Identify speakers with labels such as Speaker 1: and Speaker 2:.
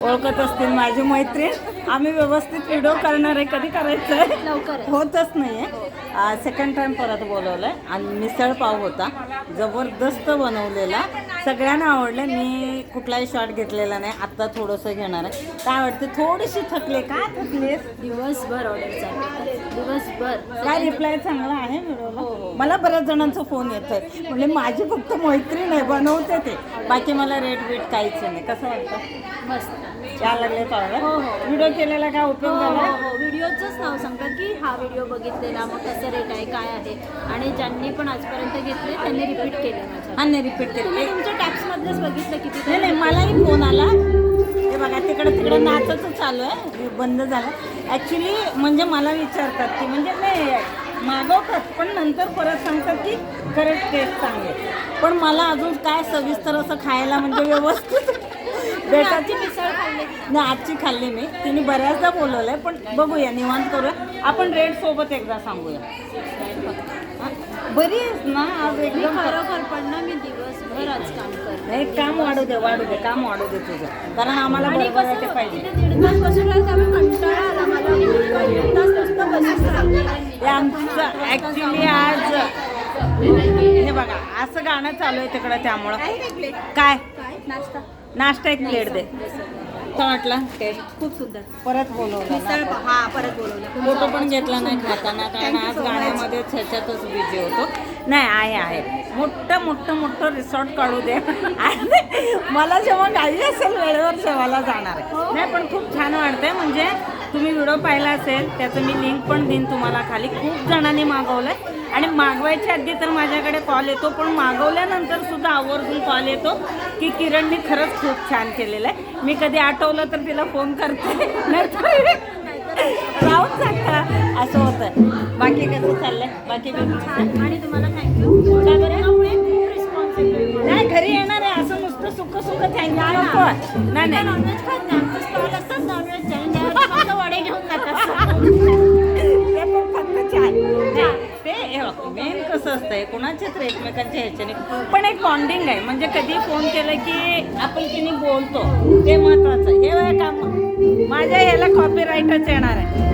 Speaker 1: ओळखत असतील माझी मैत्रीण. आम्ही व्यवस्थित व्हिडिओ करणार आहे. कधी करायचं आहे?
Speaker 2: लवकर
Speaker 1: होतच नाही आहे सेकंड टाइम परत बोलवलं आहे आणि मिसळ पाव होता. जबरदस्त बनवलेला. सगळ्यांना आवडलं. मी कुठलाही शॉट घेतलेला नाही. आत्ता थोडंसं घेणार आहे. काय वाटतं? थोडीशी थकले काय थकलेस?
Speaker 2: दिवसभर ऑर्डर चालू दिवसभर.
Speaker 1: काय रिप्लाय चांगला आहे व्हिडिओला? मला बऱ्याच जणांचा फोन येतोय. म्हणजे माझी फक्त मैत्रीण आहे बनवते ते. बाकी मला रेट बीट काहीच नाही. कसं वाटतं?
Speaker 2: मस्त.
Speaker 1: या लागले पावलं
Speaker 2: हो, हो.
Speaker 1: व्हिडिओ केलेला काय
Speaker 2: हो
Speaker 1: उपयोग
Speaker 2: हो
Speaker 1: झाला
Speaker 2: हो. व्हिडिओचंच नाव सांगता की हा व्हिडिओ बघितलेला मग कसं रेट आहे काय आहे? आणि ज्यांनी पण आजपर्यंत घेतले त्यांनी रिपीट केले माझ्या.
Speaker 1: हा नाही रिपीट
Speaker 2: तुम्ही
Speaker 1: केले
Speaker 2: तुमच्या टॅक्समधलेच बघितलं किती
Speaker 1: नाही नाही मलाही फोन आला. हे बघा तिकडे तिकडे नाचाचं चालू आहे. हे बंद झालं. ॲक्च्युली म्हणजे मला विचारतात की म्हणजे नाही मागवतात पण नंतर परत सांगतात की खरंच टेस्ट चांगले पण मला अजून काय सविस्तर असं खायला म्हणजे व्यवस्थित
Speaker 2: खाल्ली.
Speaker 1: नाही आजची खाल्ली मी. तिने बऱ्याचदा बोलवलंय पण बघूया निवांत करूया. आपण रेट सोबत एकदा सांगूया? बरी आहेस ना आज एकदम
Speaker 2: खरोखर पण ना मी दिवसभर आज काम करते.
Speaker 1: नाही काम वाढू दे वाढू दे काम वाढू दे तुझं. कारण आम्हाला बरोबर पाहिजे.
Speaker 2: दीड तास बसून कंटाळा आला मला.
Speaker 1: हे आमचं ऍक्च्युली आज हे बघा असं गाणं चालू आहे तिकडं त्यामुळं. काय?
Speaker 2: काय? नाश्ता.
Speaker 1: नाश्ता एक प्लेट दे. वाटलं? टेस्ट
Speaker 2: खूप सुंदर.
Speaker 1: परत बोलवलं.
Speaker 2: हा परत बोलवलं.
Speaker 1: फोटो पण घेतला नाही खाताना कारण आज. गाण्यामध्ये ह्याच्यातच बिझी होतो. नाही आहे आहे. मोठं मोठं मोठं रिसॉर्ट काढू दे. आणि मला जेव्हा गाडी असेल वेळेवर जेवायला जाणार आहे. नाही पण खूप छान वाटतंय. म्हणजे तुम्ही व्हिडिओ पाहिला असेल त्याचं मी लिंक पण देईन तुम्हाला खाली. खूप जणांनी मागवलं आणि मागवायच्या आधी तर माझ्याकडे कॉल येतो पण मागवल्यानंतर सुद्धा आवर्जून कॉल येतो की किरणने खरंच खूप छान केलेलं आहे. मी कधी आठवलं तर तिला फोन करते. राहून जाता. असं होतं. बाकी कसं चाललंय? बाकी
Speaker 2: आणि तुम्हाला थँक्यू
Speaker 1: नाही घरी येणार आहे. असं नुसतं सुख सुख थँक्यू नाही नाही. असतंय कुणाच्याच एकमेकांच्या ह्याच्याने. पण एक बॉन्डिंग आहे. म्हणजे कधी फोन केलं की आपण किनी बोलतो ते महत्वाचं. हे काम. माझ्या ह्याला कॉपीराईटच येणार आहे.